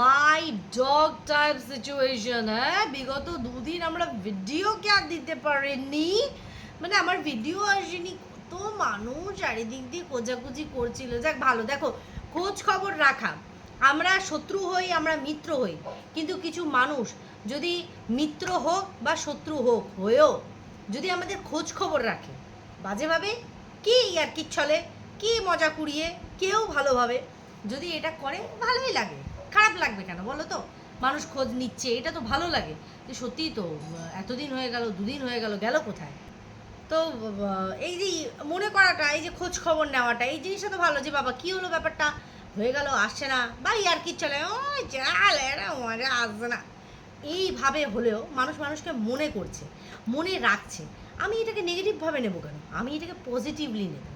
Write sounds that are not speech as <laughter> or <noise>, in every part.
মাই dog type situation হ্যাঁ বিগত দুদিন আমরা ভিডিও কে আর দিতে পারিনি। মানে আমার ভিডিও আসেনি, কত মানুষ চারিদিক দিয়ে খোঁজাখুঁজি করছিল। যাক, ভালো। দেখো, খোঁজ খবর রাখা। আমরা শত্রু হই, আমরা মিত্র হই। কিন্তু কিছু মানুষ যদি মিত্র হোক বা শত্রু হোক, হয়েও যদি আমাদের খোঁজ খবর রাখে বাজেভাবে কি আর কি চলে কি মজা কুড়িয়ে? কেউ ভালোভাবে যদি এটা করে, ভালোই লাগে। খারাপ লাগবে কেন বলো তো? মানুষ খোঁজ নিচ্ছে, এটা তো ভালো লাগে। যে সত্যিই তো এতদিন হয়ে গেল, দুদিন হয়ে গেল গেল কোথায়? তো এই যে মনে করাটা, এই যে খোঁজ খবর নেওয়াটা, এই জিনিসটা তো ভালো যে, বাবা, কি হলো ব্যাপারটা? হয়ে গেল, আসছে না। বা আর কি চলে ও এরা মজা আসছে না। এইভাবে হলেও মানুষ মানুষকে মনে করছে, মনে রাখছে। আমি এটাকে নেগেটিভভাবে নেব কেন? আমি এটাকে পজিটিভলি নেব।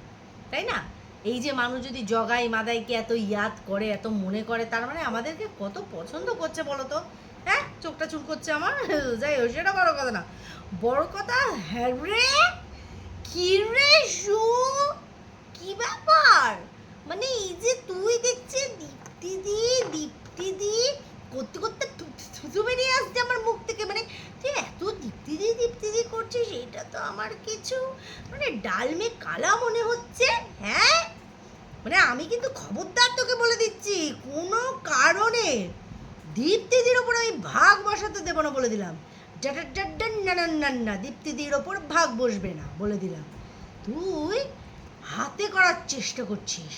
তাই না? এই যে মানুষ যদি জগাই, মাদাইকে এত ইয়াদ করে, এত মনে করে, তার মানে আমাদেরকে কত পছন্দ করছে বলো তো? হ্যাঁ? চোখটা চুল করছে আমার? <laughs> যাই হোক, সেটা বড় কথা না। বড় কথা হ্যাঁ রে? কি রে শু? কি ব্যাপার? মানে এই যে তুই দেখছে দীপ্তি দি দীপ্তি দি, করতে করতে থুতু বেরিয়ে আসছে আমার মুখ থেকে। মানে তুই এত দীপ্তি দি দীপ্তি দি করছিস, এটা তো আমার কিছু মানে ডালমে কালা মনে হচ্ছে হ্যাঁ? মানে আমি কিন্তু খবরদার তোকে বলে দিচ্ছি, কোনো কারণে দীপ্তিদির ওপর আমি ভাগ বসাতে দেবো না বলে দিলাম। না দীপ্তিদির ওপর ভাগ বসবে না বলে দিলাম। তুই হাতে করার চেষ্টা করছিস।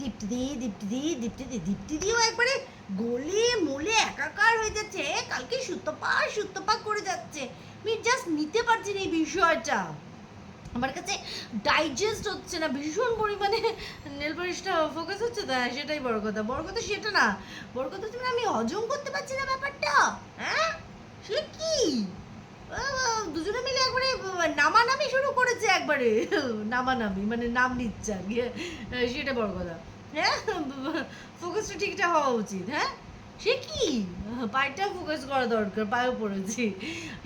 দীপ্তিদি দীপ্তিদি দীপ্তিদি, দীপ্তিদিও একবারে গলে মলে একাকার হয়ে যাচ্ছে, কালকে সুতপা সুতপা করে যাচ্ছে। আমি জাস্ট নিতে পারছি না এই বিষয়টা। আমার কাছে ডাইজেস্ট হচ্ছে না, ভীষণ পরিমাণে নেল পালিশটা ফোকাস হচ্ছে, তো সেটাই বড় কথা। বড় কথা সেটা না, বড় কথা হচ্ছে মানে আমি হজম করতে পারছি না ব্যাপারটা হ্যাঁ? সে কি? দুজনে মিলে একবারে নামানামি শুরু করেছে একবারে, নামানামি মানে নাম নিচ্ছে আর কি, সেটা বড় কথা হ্যাঁ? ফোকাসটা ঠিকঠাক হওয়া উচিত হ্যাঁ? সে কি? পায়েটা ফোকাস করা দরকার পায়েও পড়েছি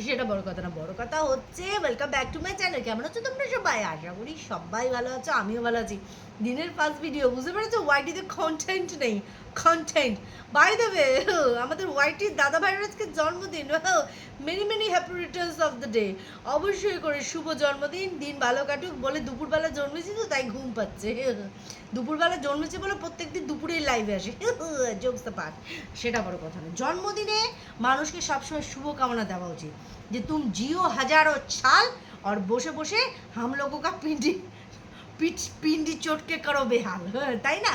সেটা বড় কথা না, বড় কথা হচ্ছে welcome back to my channel কেমন আছো তোমরা সবাই? আশা করি সবাই ভালো আছো, আমিও ভালো আছি। দিনের ফার্স্ট ভিডিও বুঝতে পেরেছ? ওয়াইটিতে কন্টেন্ট নেই। কন্টেন্ট বাই দেবে আমাদের ওয়াইটির দাদা ভাইয়ের আজকে জন্মদিন। Many many happy returns of the day অবশ্যই করে শুভ জন্মদিন, দিন ভালো কাটুক। বলে দুপুরবেলা জন্মেছি তো, তাই ঘুম পাচ্ছে। দুপুরবেলা জন্মেছে বলে প্রত্যেকদিন দুপুরেই লাইভে আসে। জোকস দ্য পার্ট সেটা বড় কথা না জন্মদিনে মানুষকে সবসময় শুভকামনা দেওয়া উচিত। যে, তুম জিও হাজারো ছাল আর বসে বসে হাম লোগো কা পিন্ডি পিঠ পিন্ডি চটকে করো বেহাল। হ্যাঁ, তাই না?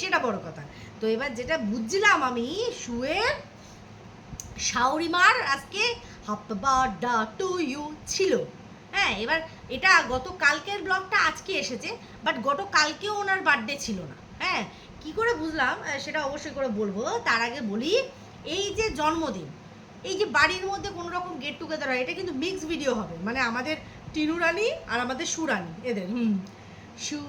সেটা বড় কথা। তো এবার যেটা বুঝছিলাম আমি শুয়ে শাওরিমার আজকে হ্যাপি বার্থডে টু ইউ ছিল। হ্যাঁ এবার এটা গত কালকের ব্লগটা আজকে এসেছে বাট গত কালকেও ওনার বার্থডে ছিল না। হ্যাঁ কি করে বুঝলাম? সেটা অবশ্যই করে বলব। তার আগে বলি এই যে জন্মদিন এই যে বাড়ির মধ্যে কোনো রকম গেট টুগেদার হয় এটা কিন্তু মিক্স ভিডিও হবে। মানে আমাদের টিনু রানী আর আমাদের সুরানি এদের হুম। সু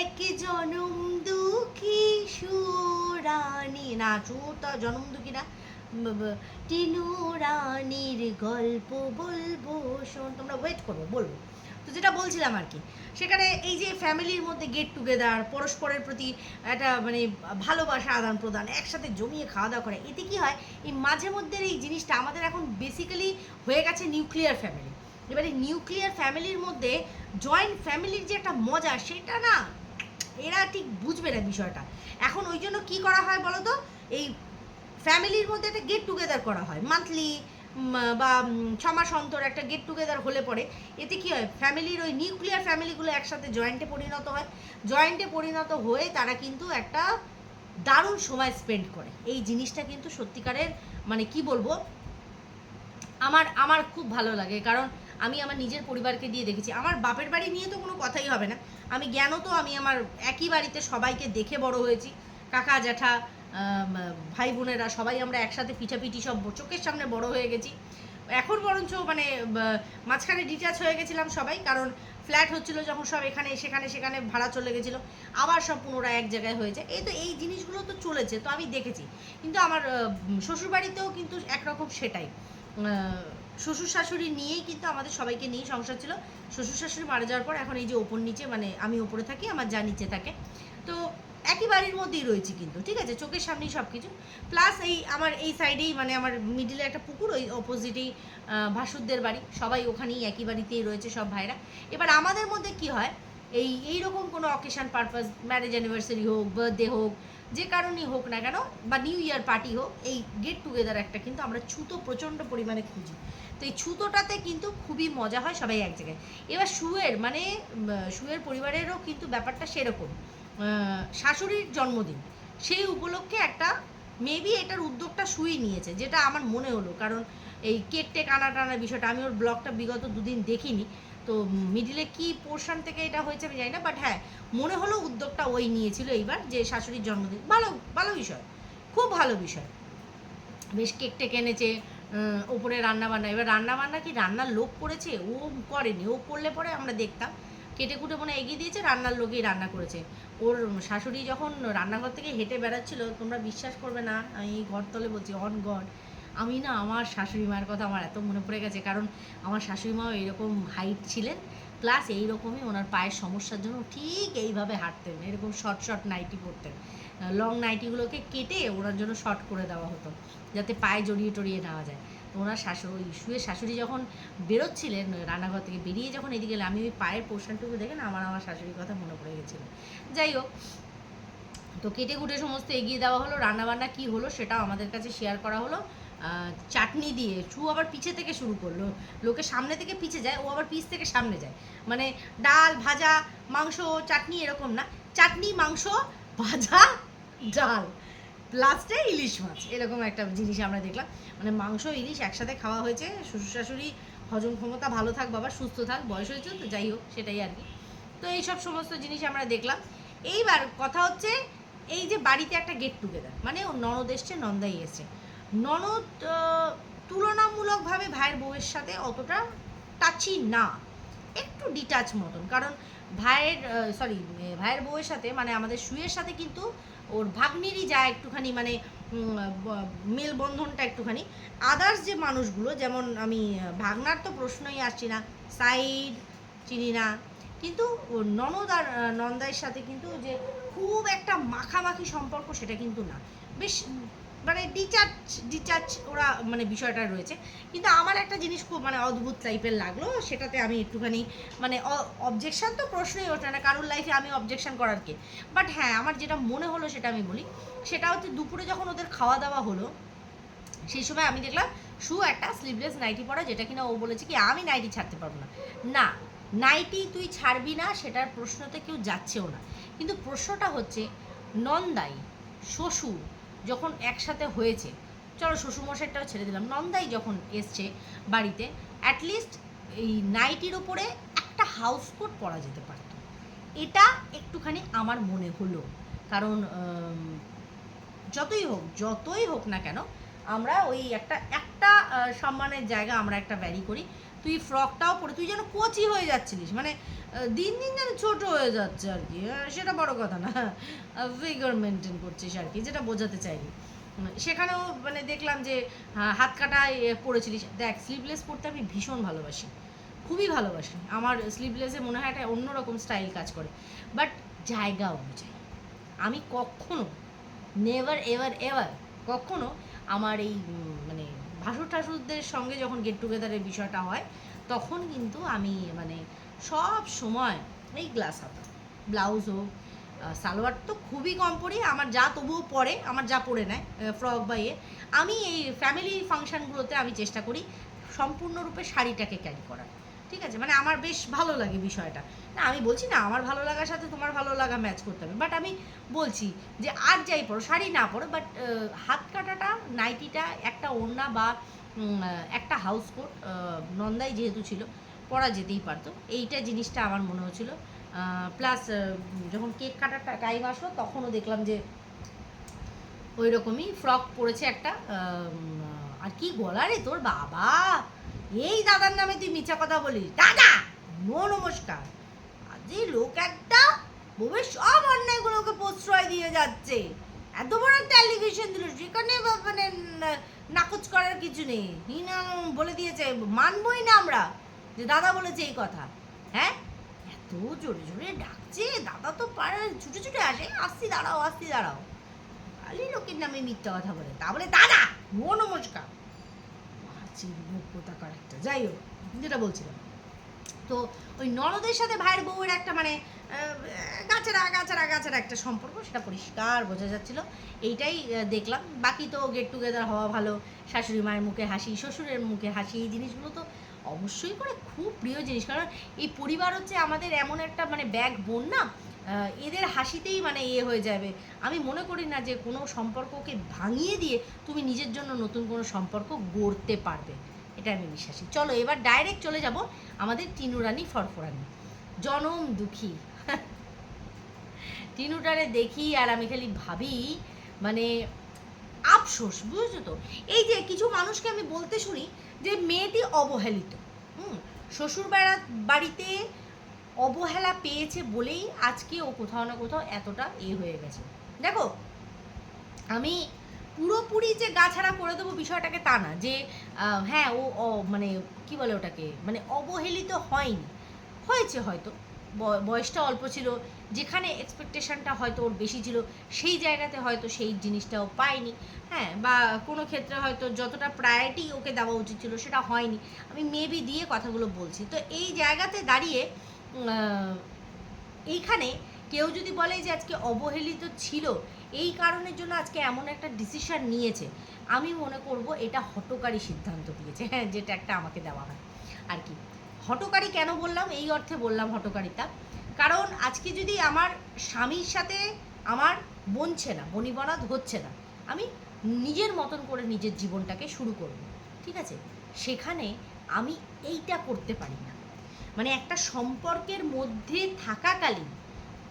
এক জনম দুঃখী সুরানি। না চুটা জনম দুঃখী না। টিনু রানীর গল্প বলব, শোন, তোমরা ওয়েট করব বলব। তো যেটা বলছিলাম আর কি, সেখানে এই যে ফ্যামিলির মধ্যে গেট টুগেদার পরস্পরের প্রতি একটা মানে ভালোবাসা আদান প্রদান, একসাথে জমিয়ে খাওয়া দাওয়া করে, এতে কি হয়, এই মাঝে মধ্যে এই জিনিসটা আমাদের এখন বেসিক্যালি হয়ে গেছে নিউক্লিয়ার ফ্যামিলি এবারে নিউক্লিয়ার ফ্যামিলির মধ্যে জয়েন্ট ফ্যামিলির যে একটা মজা, সেটা না এরা ঠিক বুঝবে না বিষয়টা। এখন ওই জন্য কী করা হয় বলো তো এই ফ্যামিলির মধ্যে একটা গেট টুগেদার করা হয়। মান্থলি বা ছ মাস অন্তর একটা গেট টুগেদার হলে পরে। এতে কি হয়? ফ্যামিলির ওই নিউক্লিয়ার ফ্যামিলিগুলো একসাথে জয়েন্টে পরিণত হয়। জয়েন্টে পরিণত হয়ে তারা কিন্তু একটা দারুণ সময় স্পেন্ড করে। এই জিনিসটা কিন্তু সত্যিকারের মানে কি বলব? আমার আমার খুব ভালো লাগে। কারণ আমি আমার নিজের পরিবারকে দিয়ে দেখেছি। আমার বাপের বাড়ি নিয়ে তো কোনো কথাই হবে না। আমি জ্ঞান তো আমি আমার একই বাড়িতে সবাইকে দেখে বড় হয়েছি। কাকা, জ্যাঠা ভাই বোনেরা সবাই আমরা একসাথে পিঠাপিঠি সব চোখের সামনে বড় হয়ে গেছি। এখন বরঞ্চ মানে মাঝখানে ডিটাচ হয়ে গেছিলাম সবাই, কারণ ফ্ল্যাট হচ্ছিল যখন সব এখানে, সেখানে সেখানে ভাড়া চলে গেছিল। আবার সব পুনরায় এক জায়গায় হয়েছে। এই তো, এই জিনিসগুলো তো চলেছে, তো আমি দেখেছি। কিন্তু আমার শ্বশুরবাড়িতেও কিন্তু একরকম সেটাই। শ্বশুর শাশুড়ি নিয়েই কিন্তু আমাদের সবাইকে নিয়েই সংসার ছিল। শ্বশুর শাশুড়ি মারা যাওয়ার পর এখন এই যে ওপর নিচে মানে আমি ওপরে থাকি, আমার যা নিচে থাকে। তো একই বাড়ির মধ্যেই রয়েছি কিন্তু, ঠিক আছে? চোখের সামনেই সব কিছু প্লাস এই আমার এই সাইডেই মানে আমার মিডিলে একটা পুকুর, ওই অপোজিটেই ভাসুরদের বাড়ি। সবাই ওখানেই একই বাড়িতেই রয়েছে সব ভাইরা এবার আমাদের মধ্যে কি হয়? এই এই রকম কোনো অকেশন পারপাস ম্যারেজ অ্যানিভার্সারি হোক বার্থডে হোক, যে কারণেই হোক না কেন, বা নিউ ইয়ার পার্টি হোক, এই গেট টুগেদার একটা কিন্তু আমরা ছুতো প্রচণ্ড পরিমাণে খুঁজি। তো এই ছুতোটাতে কিন্তু খুবই মজা হয় সবাই এক জায়গায়। এবার শুয়ের মানে শুয়ের পরিবারেরও কিন্তু ব্যাপারটা সেরকম। শাশুড়ির জন্মদিন, সেই উপলক্ষে একটা মেবি এটার উদ্যোগটা শুয়ে নিয়েছে, যেটা আমার মনে হলো। কারণ এই কেক টেক আনা টানার বিষয়টা, আমি ওর ব্লগটা বিগত দুদিন দেখিনি। তো মিডিলে কি পোর্শন থেকে এটা হয়েছে আমি জানি না বাট হ্যাঁ মনে হলো উদ্যোগটা ওই নিয়েছিল এইবার যে শাশুড়ির জন্মদিন। ভালো ভালো বিষয়, খুব ভালো বিষয়। বেশ কেক টেক এনেছে ওপরে রান্না বান্না এবার রান্না বান্না কি রান্নার লোক করেছে? ও করেনি। ও করলে পরে আমরা দেখতাম, কেটে কুটে মনে এগিয়ে দিয়েছে, রান্নার লোকই রান্না করেছে। ওর শাশুড়ি যখন রান্নাঘর থেকে হেঁটে বেড়াচ্ছিল, তোমরা বিশ্বাস করবে না, আমি ঘরতলে বলছি, অন গড। আমি না আমার শাশুড়ি মায়ের কথা আমার এত মনে পড়ে গেছে, কারণ আমার শাশুড়ি মাও এরকম হাইট ছিলেন প্লাস এইরকমই ওনার পায়ের সমস্যার জন্য ঠিক এইভাবে হাঁটতেন, এরকম শর্ট শর্ট নাইটি পরতেন। লং নাইটিগুলোকে কেটে ওনার জন্য শর্ট করে দেওয়া হতো, যাতে পায়ে জড়িয়ে টড়িয়ে নেওয়া যায়। তো ওনার শাশুড়ি, শুয়ে শাশুড়ি যখন বেরোচ্ছিলেন, রান্নাঘর থেকে বেরিয়ে যখন এদিকে আমি ওই পায়ের পোর্শনটুকু দেখে না আমার আমার শাশুড়ির কথা মনে পড়ে গেছিল। যাই হোক, তো কেটে কুটে সমস্ত এগিয়ে দেওয়া হলো, রান্নাবান্না কি হলো সেটাও আমাদের কাছে শেয়ার করা হলো। চাটনি দিয়ে চু আবার পিছে থেকে শুরু করল। লোকে সামনে থেকে পিছে যায়, ও আবার পিছ থেকে সামনে যায়। মানে ডাল, ভাজা, মাংস, চাটনি এরকম না। চাটনি, মাংস, ভাজা, ডাল। লাস্টে ইলিশ মাছ, এরকম একটা জিনিস আমরা দেখলাম। মানে মাংস, ইলিশ একসাথে খাওয়া হয়েছে। শ্বশুর শাশুড়ি, হজম ক্ষমতা ভালো থাক, বাবা সুস্থ থাক, বয়স হয়েছে তো যাই হোক, সেটাই আর কি। তো এইসব সমস্ত জিনিস আমরা দেখলাম। এইবার কথা হচ্ছে, এই যে বাড়িতে একটা গেট টুগেদার মানে ও ননদ এসছে, নন্দাই এসছে। ননদ তুলনামূলকভাবে ভাইয়ের বউয়ের সাথে অতটা টাচি না। একটু ডিটাচ মতন, কারণ ভাইয়ের সরি ভাইয়ের বউয়ের সাথে মানে আমাদের শুয়ের সাথে কিন্তু ওর ভাগ্নিরই যায় একটুখানি মানে মেলবন্ধনটা একটুখানি। আদার্স যে মানুষগুলো, যেমন আমি ভাগনার তো প্রশ্নই আসছি না সাইড চিনি না, কিন্তু ননদ আর নন্দাইয়ের সাথে কিন্তু যে খুব একটা মাখামাখি সম্পর্ক সেটা কিন্তু না। বেশ মানে ডিচার্জ ডিচার্জ ওরা মানে বিষয়টা রয়েছে। কিন্তু আমার একটা জিনিস খুব মানে অদ্ভুত টাইপের লাগল, সেটাতে আমি একটুখানি মানে অবজেকশন তো প্রশ্নই ওঠে না, কারোর লাইফে আমি অবজেকশন করার কে? বাট হ্যাঁ আমার যেটা মনে হলো সেটা আমি বলি, সেটা হচ্ছে দুপুরে যখন ওদের খাওয়া দাওয়া হলো, সেই সময় আমি দেখলাম শু একটা স্লিভলেস নাইটি পরা, যেটা কিনা ও বলেছে কি, আমি নাইটি ছাড়তে পারব না। না নাইটি তুই ছাড়বি না, সেটার প্রশ্নতে কেউ যাচ্ছেও না। কিন্তু প্রশ্নটা হচ্ছে, নন্দাই, শ্বশুর যখন একসাথে হয়েছে, চলো শ্বশুরমশাইটাও ছেড়ে দিলাম। নন্দাই যখন এসছে বাড়িতে অ্যাটলিস্ট এই নাইটির ওপরে একটা হাউস কোট পরা যেতে পারত। এটা একটুখানি আমার মনে হলো। কারণ যতই হোক যতই হোক না কেন, আমরা ওই একটা একটা সম্মানের জায়গা আমরা একটা ব্যারি করি। তুই ফ্রকটাও পরে, তুই যেন কচি হয়ে যাচ্ছিলিস মানে দিন দিন যেন ছোট হয়ে যাচ্ছে আর কি সেটা বড় কথা না ফিগার মেনটেন করছিস আর কি, যেটা বোঝাতে চাইনি। সেখানেও মানে দেখলাম যে হাত কাটায় পরেছিলিস দেখ স্লিভলেস পরতে আমি ভীষণ ভালোবাসি, খুবই ভালোবাসি। আমার স্লিভলেসে মনে হয় একটা অন্যরকম স্টাইল কাজ করে। বাট জায়গা অনুযায়ী, আমি কখনো নেভার এভার এভার কখনো আমার এই মানে ভাসুর ঠাসুরদের সঙ্গে যখন গেট টুগেদারের বিষয়টা হয়, তখন কিন্তু আমি মানে সব সময় এই গ্লাস হাতা। ব্লাউজ হোক সালোয়ার তো খুবই কম পরি, আমার যা তবুও পরে, আমার যা পরে নেয় ফ্রক বা ইয়ে। আমি এই ফ্যামিলি ফাংশানগুলোতে আমি চেষ্টা করি সম্পূর্ণরূপে শাড়িটাকে ক্যারি করার। ঠিক আছে? মানে আমার বেশ ভালো লাগে বিষয়টা। না, আমি বলছি না, আমার ভালো লাগার সাথে তোমার ভালো লাগা ম্যাচ করতে হবে। বাট আমি বলছি যে, আর যাই পড়ো, শাড়ি না পড়ো বাট হাত কাটাটা, নাইটিটা, একটা ওড়না বা একটা হাউস কোট নন্দাই যেহেতু ছিল, পরা যেতেই পারতো। এইটা জিনিসটা আমার মনে হচ্ছিল। প্লাস যখন কেক কাটার টাইম আসলো, তখনও দেখলাম যে ওই রকমই ফ্রক পরেছে একটা আর কি গলা রে তোর বাবা! এই দাদার নামে তুই মিথ্যা কথা বলিস। দাদা নো নমস্কার আজই লোক একটা বউয়ের সব অন্যায়গুলোকে প্রশ্রয় দিয়ে যাচ্ছে। এত বড় একটা অ্যালিগেশন দিল সেখানে মানে নাকচ করার কিছু নেই। হিনা বলে দিয়েছে, মানবই না আমরা। যে দাদা বলেছে এই কথা। হ্যাঁ? এত জোরে জোরে ডাকছে, দাদা তো পাড়া ছুটে ছুটে আসে, আসছি দাঁড়াও আসছি দাঁড়াও। খালি লোকের নামে মিথ্যা কথা বলে। তা বলে, দাদা ও নমস্কার চিরব কোথাকার একটা যাই হোক যেটা বলছিলাম তো ওই ননদের সাথে ভাইয়ের বউয়ের একটা মানে গাছেরা গাছেরা গাছেরা একটা সম্পর্ক, সেটা পরিষ্কার বোঝা যাচ্ছিল। এইটাই দেখলাম। বাকি তো গেট টুগেদার হওয়া ভালো। শাশুড়ি মায়ের মুখে হাসি, শ্বশুরের মুখে হাসি, এই জিনিসগুলো তো অবশ্যই করে খুব প্রিয় জিনিস। কারণ এই পরিবার হচ্ছে আমাদের এমন একটা মানে ব্যাগ বোন না এদের হাসিতেই মানে ইয়ে হয়ে যাবে। আমি মনে করি না যে কোনো সম্পর্ককে ভাঙিয়ে দিয়ে তুমি নিজের জন্য নতুন কোনো সম্পর্ক গড়তে পারবে। এটা আমি বিশ্বাসী। চলো, এবার ডাইরেক্ট চলে যাব আমাদের টিনুরানি ফরফরানি জনম দুঃখী। <laughs> টিনুটারে দেখি আর আমি খালি ভাবি মানে আফসোস, বুঝছ তো? এই যে কিছু মানুষকে আমি বলতে শুনি যে মেয়েটি অবহেলিত। হুম শ্বশুর বাড়িতে অবহেলা পেয়েছে বলেই আজকে ও কোথাও না কোথাও এতটা এ হয়ে গেছে। দেখো, আমি পুরোপুরি যে গাছাড়া করে দেবো বিষয়টাকে তা না, যে হ্যাঁ ও মানে কি বলে ওটাকে মানে অবহেলিত হয়নি। হয়েছে হয়তো বয়সটা অল্প ছিল, যেখানে এক্সপেকটেশনটা হয়তো ওর বেশি ছিল, সেই জায়গাতে হয়তো সেই জিনিসটাও পায়নি হ্যাঁ বা কোনো ক্ষেত্রে হয়তো যতটা প্রায়োরিটি ওকে দেওয়া উচিত ছিল সেটা হয়নি। আমি মেবি দিয়ে কথাগুলো বলছি। তো এই জায়গাতে দাঁড়িয়ে এইখানে কেউ যদি বলে যে আজকে অবহেলিত ছিল, এই কারণের জন্য আজকে এমন একটা ডিসিশন নিয়েছে, আমি মনে করব এটা হটকারী সিদ্ধান্ত দিয়েছে। হ্যাঁ যেটা একটা আমাকে দেওয়া হয়। আর কি? হটকারী কেন বললাম? এই অর্থে বললাম হটকারিতা। কারণ আজকে যদি আমার স্বামীর সাথে আমার বনছে না বনিবনাদ হচ্ছে না, আমি নিজের মতন করে নিজের জীবনটাকে শুরু করব। ঠিক আছে? সেখানে আমি এইটা করতে পারি না। মানে একটা সম্পর্কের মধ্যে থাকাকালীন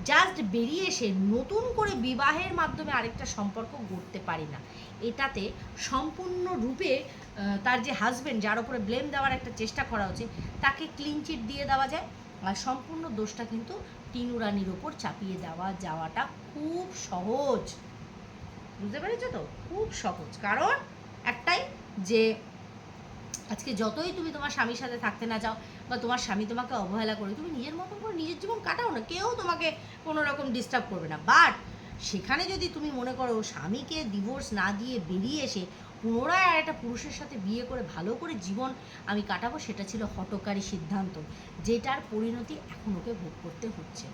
জাস্ট বেরিয়ে এসে নতুন করে বিবাহের মাধ্যমে আরেকটা সম্পর্ক গড়তে পারি না। এটাতে সম্পূর্ণ রূপে তার যে হাজবেন্ড যার উপরে ব্লেম দেওয়ার একটা চেষ্টা করা হচ্ছে তাকে ক্লিন চিট দিয়ে দেওয়া যায় আর সম্পূর্ণ দোষটা কিন্তু টিনু রানীর ওপর চাপিয়ে দেওয়া যাওয়াটা খুব সহজ। বুঝতে পেরেছ তো? খুব সহজ। কারণ একটাই যে, আজকে যতই তুমি তোমার স্বামীর সাথে থাকতে না চাও বা তোমার স্বামী তোমাকে অবহেলা করে, তুমি নিজের মতন করে নিজের জীবন কাটাও না, কেউ তোমাকে কোনো রকম ডিস্টার্ব করবে না। বাট সেখানে যদি তুমি মনে করো স্বামীকে ডিভোর্স না দিয়ে বেরিয়ে এসে পুনরায় আর একটা পুরুষের সাথে বিয়ে করে ভালো করে জীবন আমি কাটাবো, সেটা ছিল হটকারী সিদ্ধান্ত, যেটার পরিণতি এখন ওকে ভোগ করতে হচ্ছে।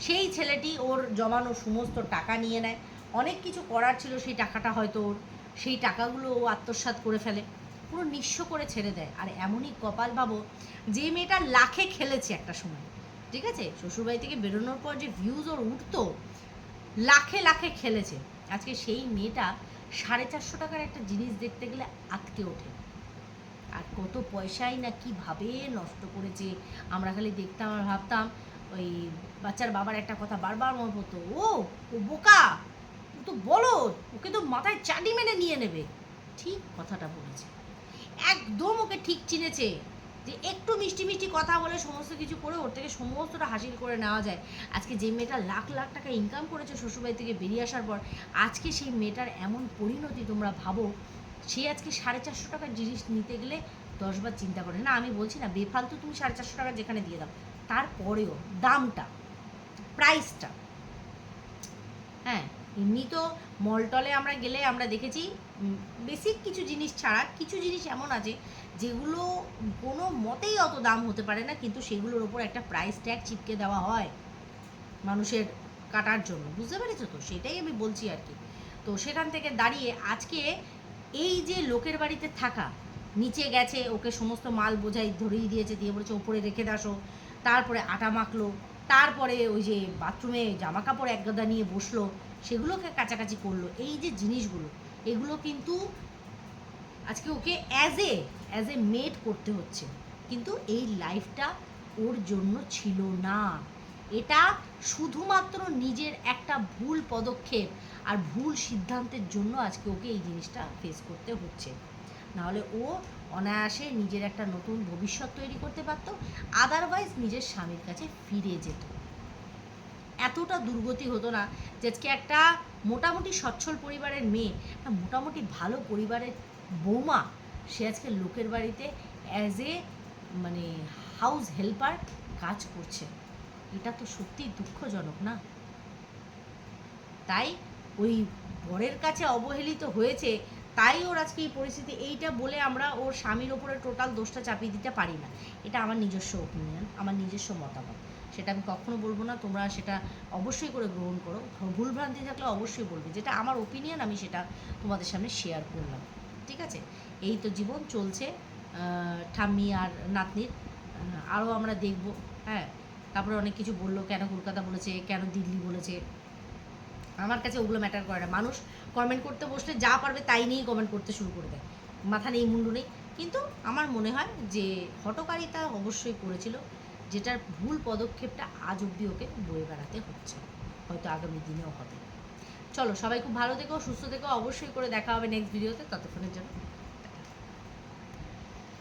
সেই ছেলেটি ওর জমানো সমস্ত টাকা নিয়ে নেয়। অনেক কিছু করার ছিল, সেই টাকাটা হয়তো ওর, সেই টাকাগুলো ও আত্মসাৎ করে ফেলে। পুরো নিঃস্ব করে ছেড়ে দেয়। আর এমনই কপাল ভাবো যে মেয়েটা লাখে খেলেছে একটা সময়, ঠিক আছে? শ্বশুরবাড়ি থেকে বেরোনোর পর যে ভিউজ ওর উঠতো, লাখে লাখে খেলেছে। আজকে সেই মেয়েটা সাড়ে চারশো টাকার একটা জিনিস দেখতে গেলে আটকে ওঠে। আর কত পয়সাই না কীভাবে নষ্ট করেছে। আমরা খালি দেখতাম আর ভাবতাম, ওই বাচ্চার বাবার একটা কথা বারবার মনে পড়তো, ও ও বোকা, ও তো বলো ওকে তো মাথায় চাটি মেনে নিয়ে নেবে। ঠিক কথাটা বলেছে। একদম ওকে ঠিক চিনেছে। যে একটু মিষ্টি মিষ্টি কথা বলে সমস্ত কিছু করে ওর থেকে সমস্তটা হাসিল করে নেওয়া যায়। আজকে যে মেয়েটা লাখ লাখ টাকা ইনকাম করেছে শ্বশুরবাড়ি থেকে বেরিয়ে আসার পর, আজকে সেই মেয়েটার এমন পরিণতি তোমরা ভাবো, সে আজকে সাড়ে চারশো টাকার জিনিস নিতে গেলে দশবার চিন্তা করে। না, আমি বলছি না, বেফালতু তুমি সাড়ে চারশো টাকা যেখানে দিয়ে দাও। তারপরেও দামটা প্রাইসটা হ্যাঁ এমনি তো মলটলে আমরা গেলে আমরা দেখেছি বেসিক কিছু জিনিস ছাড়া, কিছু জিনিস এমন আছে যেগুলো কোনো মতেই অত দাম হতে পারে না, কিন্তু সেগুলোর ওপর একটা প্রাইস ট্যাগ চিপকে দেওয়া হয় মানুষের কাটার জন্য। বুঝতে পেরেছ তো? সেটাই আমি বলছি আর কি। তো সেখান থেকে দাঁড়িয়ে আজকে এই যে লোকের বাড়িতে থাকা, নিচে গেছে, ওকে সমস্ত মাল বোঝাই ধরিয়ে দিয়েছে, দিয়ে বলেছে, ওপরে রেখে দাসো তারপরে আটা মাখলো, তারপরে ওই যে বাথরুমে জামা কাপড় এক গাদা নিয়ে বসল, সেগুলোকে কাছাকাছি করল। এই যে জিনিসগুলো, এগুলো কিন্তু আজকে ওকে as a as a maid করতে হচ্ছে। কিন্তু এই লাইফটা ওর জন্য ছিল না। এটা শুধুমাত্র নিজের একটা ভুল পদক্ষেপ আর ভুল সিদ্ধান্তের জন্য আজকে ওকে এই জিনিসটা ফেস করতে হচ্ছে। নাহলে ও অনায়াসে নিজের একটা নতুন ভবিষ্যৎ তৈরি করতে পারতো আদারওয়াইজ নিজের স্বামীর কাছে ফিরে যেত। এতটা দুর্গতি হতো না যে আজকে একটা মোটামুটি সচ্ছল পরিবারের মেয়ে, একটা মোটামুটি ভালো পরিবারের বৌমা, সে আজকে লোকের বাড়িতে অ্যাজ এ মানে হাউস হেল্পার কাজ করছে। এটা তো সত্যি দুঃখজনক, না? তাই ওই বরের কাছে অবহেলিত হয়েছে, তাই ওর আজকে এই পরিস্থিতি, এইটা বলে আমরা ওর স্বামীর ওপরে টোটাল দোষটা চাপিয়ে দিতে পারি না। এটা আমার নিজস্ব ওপিনিয়ন আমার নিজস্ব মতামত। সেটা আমি কখনো বলব না, তোমরা সেটা অবশ্যই করে গ্রহণ করো। ভুলভ্রান্তি থাকলে অবশ্যই বলবে। যেটা আমার ওপিনিয়ন আমি সেটা তোমাদের সামনে শেয়ার করলাম। ঠিক আছে? এই তো জীবন চলছে ঠাম্মি আর নাতনির। আরও আমরা দেখব হ্যাঁ? তারপরে অনেক কিছু বলল, কেন কলকাতা বলেছে, কেন দিল্লি বলেছে। আমার কাছে ওগুলো ম্যাটার করে না। মানুষ কমেন্ট করতে বসলে যা পারবে তাই নিয়েই কমেন্ট করতে শুরু করে দেয়। মাথা নেই, মুন্ডু নেই। কিন্তু আমার মনে হয় যে হটকারিতা অবশ্যই করেছিল, যেটার ভুল পদক্ষেপটা আজ অবধি ওকে বয়ে বেড়াতে হচ্ছে। হয়তো আগামী দিনেও হবে। চলো সবাই খুব ভালো থেকো, সুস্থ থেকো, অবশ্যই করে দেখা হবে নেক্সট ভিডিওতে ততক্ষণের জন্য।